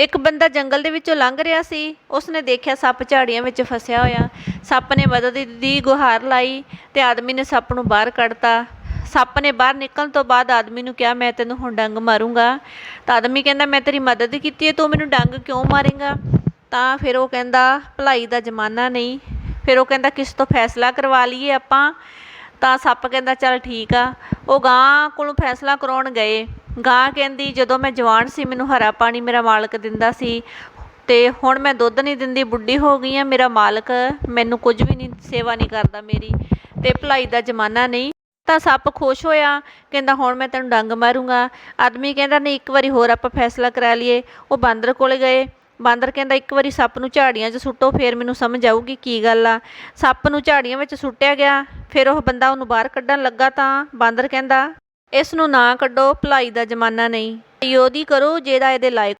ਇੱਕ ਬੰਦਾ ਜੰਗਲ ਦੇ ਵਿੱਚੋਂ ਲੰਘ ਰਿਹਾ ਸੀ, ਉਸਨੇ ਦੇਖਿਆ ਸੱਪ ਝਾੜੀਆਂ ਵਿੱਚ ਫਸਿਆ ਹੋਇਆ। ਸੱਪ ਨੇ ਮਦਦ ਦੀ ਗੁਹਾਰ ਲਾਈ ਤੇ ਆਦਮੀ ਨੇ ਸੱਪ ਨੂੰ ਬਾਹਰ ਕੱਢਤਾ। ਸੱਪ ਨੇ ਬਾਹਰ ਨਿਕਲਣ ਤੋਂ ਬਾਅਦ ਆਦਮੀ ਨੂੰ ਕਿਹਾ, ਮੈਂ ਤੈਨੂੰ ਹੁਣ ਡੰਗ ਮਾਰੂੰਗਾ। ਤਾਂ ਆਦਮੀ ਕਹਿੰਦਾ, ਮੈਂ ਤੇਰੀ ਮਦਦ ਕੀਤੀ ਹੈ ਤੂੰ ਮੈਨੂੰ ਡੰਗ ਕਿਉਂ ਮਾਰੇਗਾ? ਤਾਂ ਫਿਰ ਉਹ ਕਹਿੰਦਾ, ਭਲਾਈ ਦਾ ਜ਼ਮਾਨਾ ਨਹੀਂ। ਫਿਰ ਉਹ ਕਹਿੰਦਾ, ਕਿਸ ਤੋਂ ਫੈਸਲਾ ਕਰਵਾ ਲਈਏ ਆਪਾਂ? ਤਾਂ ਸੱਪ ਕਹਿੰਦਾ, ਚੱਲ ਠੀਕ ਆ। ਉਹ ਗਾਂ ਕੋਲੋਂ ਫੈਸਲਾ ਕਰਾਉਣ ਗਏ। ਗਾਂ ਕਹਿੰਦੀ, ਜਦੋਂ ਮੈਂ ਜਵਾਨ ਸੀ, ਮੈਨੂੰ ਹਰਾ ਪਾਣੀ ਮੇਰਾ ਮਾਲਕ ਦਿੰਦਾ ਸੀ ਤੇ ਹੁਣ ਮੈਂ ਦੁੱਧ ਨਹੀਂ ਦਿੰਦੀ, ਬੁੱਢੀ ਹੋ ਗਈ ਆ, ਮੇਰਾ ਮਾਲਕ ਮੈਨੂੰ ਕੁਝ ਵੀ ਨਹੀਂ, ਸੇਵਾ ਨਹੀਂ ਕਰਦਾ ਮੇਰੀ ਤੇ ਭਲਾਈ ਦਾ ਜ਼ਮਾਨਾ ਨਹੀਂ। ਤਾਂ ਸੱਪ ਖੁਸ਼ ਹੋਇਆ, ਕਹਿੰਦਾ, ਹੁਣ ਮੈਂ ਤੈਨੂੰ ਡੰਗ ਮਾਰੂੰਗਾ। ਆਦਮੀ ਕਹਿੰਦਾ, ਨਹੀਂ, ਇੱਕ ਵਾਰੀ ਹੋਰ ਆਪਾਂ ਫੈਸਲਾ ਕਰਾ ਲਈਏ। ਉਹ ਬਾਂਦਰ ਕੋਲੇ ਗਏ। ਬਾਂਦਰ ਕਹਿੰਦਾ, ਇੱਕ ਵਾਰੀ ਸੱਪ ਨੂੰ ਝਾੜੀਆਂ 'ਚ ਸੁੱਟੋ, ਫਿਰ ਮੈਨੂੰ ਸਮਝ ਆਊਗੀ ਕੀ ਗੱਲ ਆ। ਸੱਪ ਨੂੰ ਝਾੜੀਆਂ ਵਿੱਚ ਸੁੱਟਿਆ ਗਿਆ। ਫਿਰ ਉਹ ਬੰਦਾ ਉਹਨੂੰ ਬਾਹਰ ਕੱਢਣ ਲੱਗਾ ਤਾਂ ਬਾਂਦਰ ਕਹਿੰਦਾ ਇਸ ਨੂੰ ਨਾ ਕੱਢੋ, ਭਲਾਈ ਦਾ ਜ਼ਮਾਨਾ ਨਹੀਂ। ਯੋਦੀ ਕਰੋ ਜਿਹੜਾ ਇਹਦੇ ਲਾਇਕ